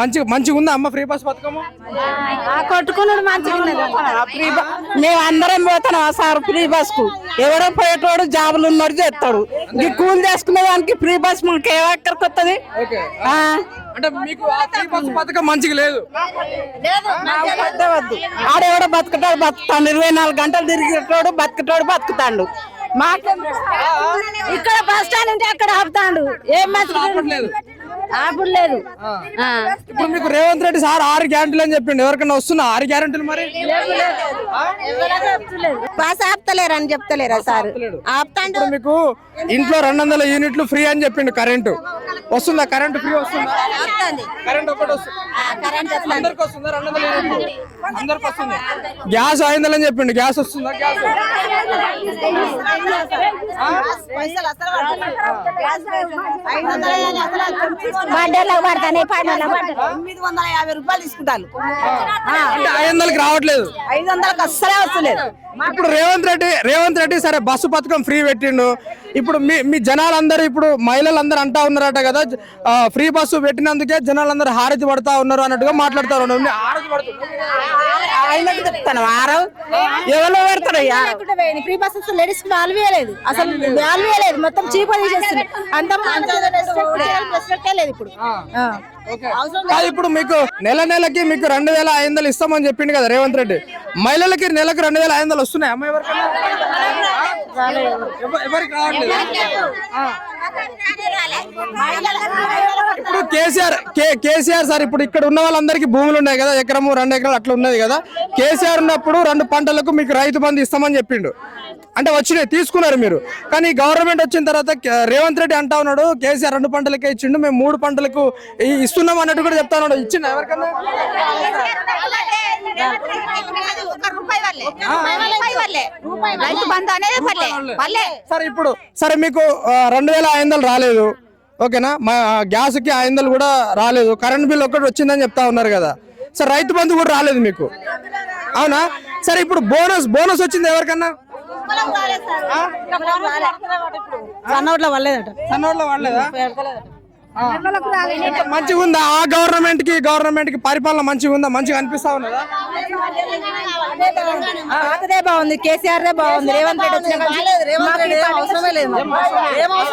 మంచి మంచిగా ఉందా అమ్మ ఫ్రీ బస్ పథకం కొట్టుకున్నాడు మంచిగా ఫ్రీ మేము అందరం పోతున్నాం ఆ సార్ ఫ్రీ బస్కు ఎవడో పోయేటోడు జాబులు ఉన్నాడు చేస్తాడు. ఈ కూలి చేసుకునే దానికి ఫ్రీ బస్ మనకి ఏ ఎక్కడికి వస్తుంది అంటే మీకు ఆ ఫ్రీ బస్ పథకం మంచిగా లేదు? ఆడెవడో బతుకుతాడు బతుకుతాడు. ఇరవై నాలుగు గంటలు తిరిగేటోడు బతుకుతాడు బతుకుతాడు. మాకెందుకు? ఇక్కడ బస్ స్టాండ్ ఉంటే అక్కడ ఆపుతాడు. ఏం బతుకుతాడు? లేదు ఆపుడు లేదు. ఆ. ఇప్పుడు మీకు రేవంత్ రెడ్డి సార్ ఆరు గ్యారెంటీలు అని చెప్పిండు. ఎవరికైనా వస్తున్నా? ఆరు గ్యారెంటీలు మరి? బస్ ఆపుతలేరు అని చెప్తలేరా సార్? ఆపుతాండు. ఇప్పుడు మీకు ఇంట్లో రెండు వందల యూనిట్లు ఫ్రీ అని చెప్పిండు కరెంటు. వస్తుందా? కరెంటు ఫ్రీ వస్తుందా? కరెంట్ ఒకటి వస్తుంది. అందరికి వస్తుందా? రెండు వందల యూనిట్లు అందరికి వస్తుంది. గ్యాస్ ఐదు వందలు అని చెప్పిండు గ్యాస్ వస్తుందా? గ్యాస్ తొమ్మిది వందల యాభై రూపాయలు తీసుకుంటాను. అంటే ఐదు వందలకి రావట్లేదు. ఐదు వందలకు అస్సలే వస్తలేదు. ఇప్పుడు రేవంత్ రెడ్డి రేవంత్ రెడ్డి సరే బస్సు పథకం ఫ్రీ పెట్టిండు. ఇప్పుడు మీ మీ జనాలందరూ ఇప్పుడు మహిళలందరూ అంటా ఉన్నారట కదా ఫ్రీ బస్సు పెట్టినందుకే జనాలందరూ హారతి పడతా ఉన్నారు అన్నట్టుగా మాట్లాడుతా ఉన్నారు. ఆయనకు చెప్తాను ఎవరో పెడతారు ఫ్రీ బస్సెస్ లేడీస్ వాల్యూ లేదు. అసలు వాల్యూ లేదు. మొత్తం చీప్ తీసేస్తుంది అంత లేదు ఇప్పుడు. ఇప్పుడు మీకు నెల నెలకి మీకు రెండు వేల ఐదు వందలు ఇస్తామని చెప్పిండు కదా రేవంత్ రెడ్డి. మహిళలకి నెలకు రెండు వేల ఐదు వందలు వస్తున్నాయి. అమ్మ ఎవరికైనా ఎవరికి రావట్లేదు ఇప్పుడు కేసీఆర్ కే- కేసీఆర్ సార్ ఇప్పుడు ఇక్కడ ఉన్న వాళ్ళందరికీ భూములు ఉన్నాయి కదా ఎకరము రెండు ఎకరాలు అట్లా ఉన్నది కదా. కేసీఆర్ ఉన్నప్పుడు రెండు పంటలకు మీకు రైతు బంధు ఇస్తామని చెప్పిండు. అంటే వచ్చినాయి తీసుకున్నారు మీరు. కానీ గవర్నమెంట్ వచ్చిన తర్వాత రేవంత్ రెడ్డి అంటా ఉన్నాడు కేసీఆర్ రెండు పంటలకే ఇచ్చిండు మేము మూడు పంటలకు ఇస్తున్నాం అన్నట్టు కూడా చెప్తా ఉన్నాడు. ఇచ్చిండు ఎవరికన్నా? రైతు బంధు అనేది పల్లె. పల్లె. సరే ఇప్పుడు సరే మీకు రెండు వేల ఐదు వందలు రాలేదు. ఓకేనా? మా గ్యాస్కి ఐదు వందలు కూడా రాలేదు. కరెంట్ బిల్ ఒక్కటి వచ్చిందని చెప్తా ఉన్నారు కదా. సరే రైతు బంధు కూడా రాలేదు మీకు. అవునా? సరే ఇప్పుడు బోనస్ బోనస్ వచ్చింది ఎవరికన్నా? సన్నోట్ల వల్లేదట సన్నోళ్ళ వాళ్ళేదా మంచిగా ఉందా ఆ గవర్నమెంట్కి గవర్నమెంట్కి పరిపాలన మంచిగా ఉందా మంచిగా అనిపిస్తా ఉన్నదా? బాగుంది. కేసీఆర్ బాగుంది. రేవంత్ రెడ్డి వచ్చిన అవసరమే లేదు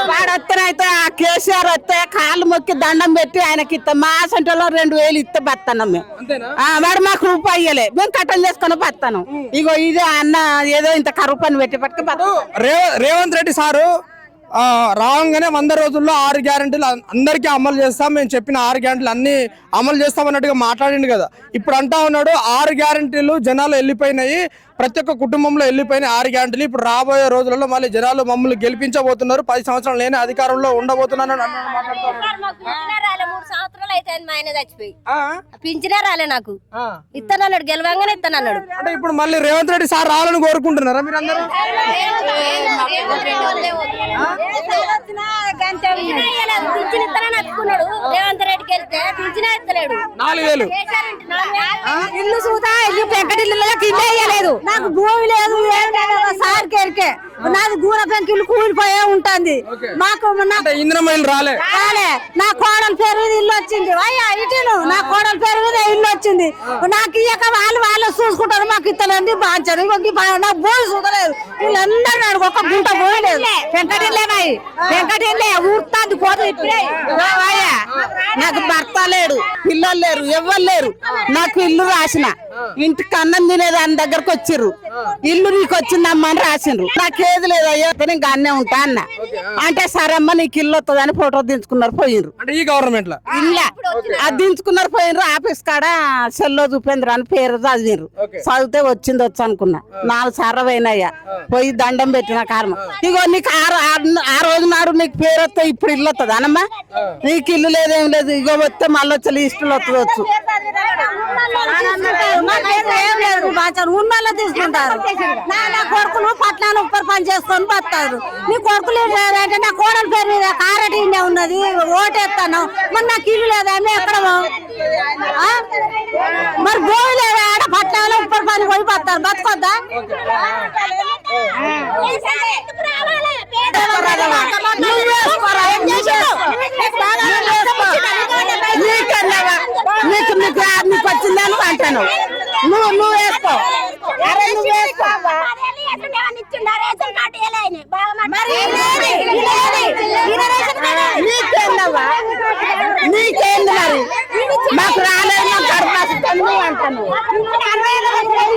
వాడు వస్తేనైతే ఆ కేసీఆర్ వస్తే కాళ్ళు మొక్కి దండం పెట్టి ఆయనకి ఇస్తాం మా సెంటర్లో రెండు వేలు ఇస్తే బతున్నాం మేము. అంతేనా? ఆ, వాడు మాకు రూపాయి ఇయ్యలే. మేము కట్టం చేసుకుని బతాను ఇగో ఇదే అన్న ఏదో ఇంత కరువు పని పెట్టి పట్టుకు రేవంత్ రెడ్డి సారు రాగానే వంద రోజుల్లో ఆరు గ్యారెంటీలు అందరికీ అమలు చేస్తాం. మేము చెప్పిన ఆరు గ్యారెంటీలు అన్ని అమలు చేస్తాం అన్నట్టుగా మాట్లాడిండు కదా. ఇప్పుడు అంటా ఉన్నాడు ఆరు గ్యారెంటీలు జనాలు వెళ్ళిపోయినాయి. ప్రతి ఒక్క కుటుంబంలో వెళ్ళిపోయినాయి ఆరు గ్యారెంటీలు. ఇప్పుడు రాబోయే రోజులలో మళ్ళీ జనాలు మమ్మల్ని గెలిపించబోతున్నారు. పది సంవత్సరాలు లేని అధికారంలో ఉండబోతున్నాను. పింఛనే రాలే నాకు. గెలవంగానే అంటే ఇప్పుడు మళ్ళీ రేవంత్ రెడ్డి సార్ రావాలని కోరుకుంటున్నారా మీరు అందరూ పింఛన్ ఇస్తానని అట్టుకున్నాడు రేవంత్ రెడ్డికి వెళ్తే పింఛనే ఇస్తలేడు. నాలుగు వేలు. ఇల్లు చూతా ఇల్లు పెంకటిల్లులకి ఇల్లు వేయలేదు నాకు భూమి లేదు సార్ కేరికే. నాది గూర పెంకి ఇల్లు కూలిపోయే ఉంటుంది. మాకు రాలే. రాలే. నా కోడల పేరు మీద ఇల్లు వచ్చింది. అయ్యా ఇటీను. నా కోడల పేరు మీద ఇల్లు వచ్చింది. నాకు ఇయ్యక వాళ్ళు వాళ్ళు చూసుకుంటారు. మాకు ఇత్తలేదు బాంచారు. ఇంకొక బా- నాకు భూమి చూడలేదు వీళ్ళందరూ నాకు ఒక గుంట భూమి లేదు. వెంకటిల్లే ఊరుతాంది పోదు ఇప్పుడే. నాకు భర్త లేడు పిల్లలు లేరు ఎవ్వరు లేరు. నాకు ఇల్లు రాసిన. ఇంటికి అన్నం తినేదాని దగ్గరకు వచ్చిర్రు. ఇల్లు నీకు వచ్చిందమ్మా అని రాసిండ్రు. నాకేది లేదు అయ్యో నేను గానే ఉంటా అన్న. అంటే సరమ్మ నీకు ఇల్లు వస్తుందని ఫోటో దించుకున్నారు పోయినరు ఈ గవర్నమెంట్లో? ఇల్ల. అది దించుకున్నారు పోయినరు ఆఫీస్ కాడ సెల్లో చూపేంద్ర అని పేరు చదివిండ్రు. చదివితే వచ్చింది వచ్చి అనుకున్నా. నాలుగు సార్లు పోయినాయ్యా. పోయి దండం పెట్టిన కారణం. ఇగో నీకు ఆ రో- ఆ- రోజు నాడు నీకు పేరు వస్తే ఇప్పుడు ఇల్లు వస్తుంది అనమ్మా నీకు ఇల్లు లేదేం లేదు ఇగో వస్తే మళ్ళీ వచ్చి లిస్టులు వస్తుంది వచ్చు. ఏం లేదు ఉన్నోళ్ళు తీసుకుంటారు నా నా కొడుకులు పట్నాలు ఉప్పర్ పని చేసుకొని పడతారు నీ కొడుకులు ఏం లేదంటే నా కోడల పేరు మీద కారటి ఉన్నది ఓటేస్తాను మరి నాకు ఇల్లు లేదా ఎక్కడ మరి భూమి పని పోయి బతారు బతకొద్దా? నీకు నీకు నీకు వచ్చిందని అంటాను నువ్వు నువ్వు వేసుకో అరే నువ్వు వేసుకో నీకేందవ్వా నీకేంది మరి? మాకు రాలేదు మాకు కడుపు వస్తుంది నువ్వు అంటాను.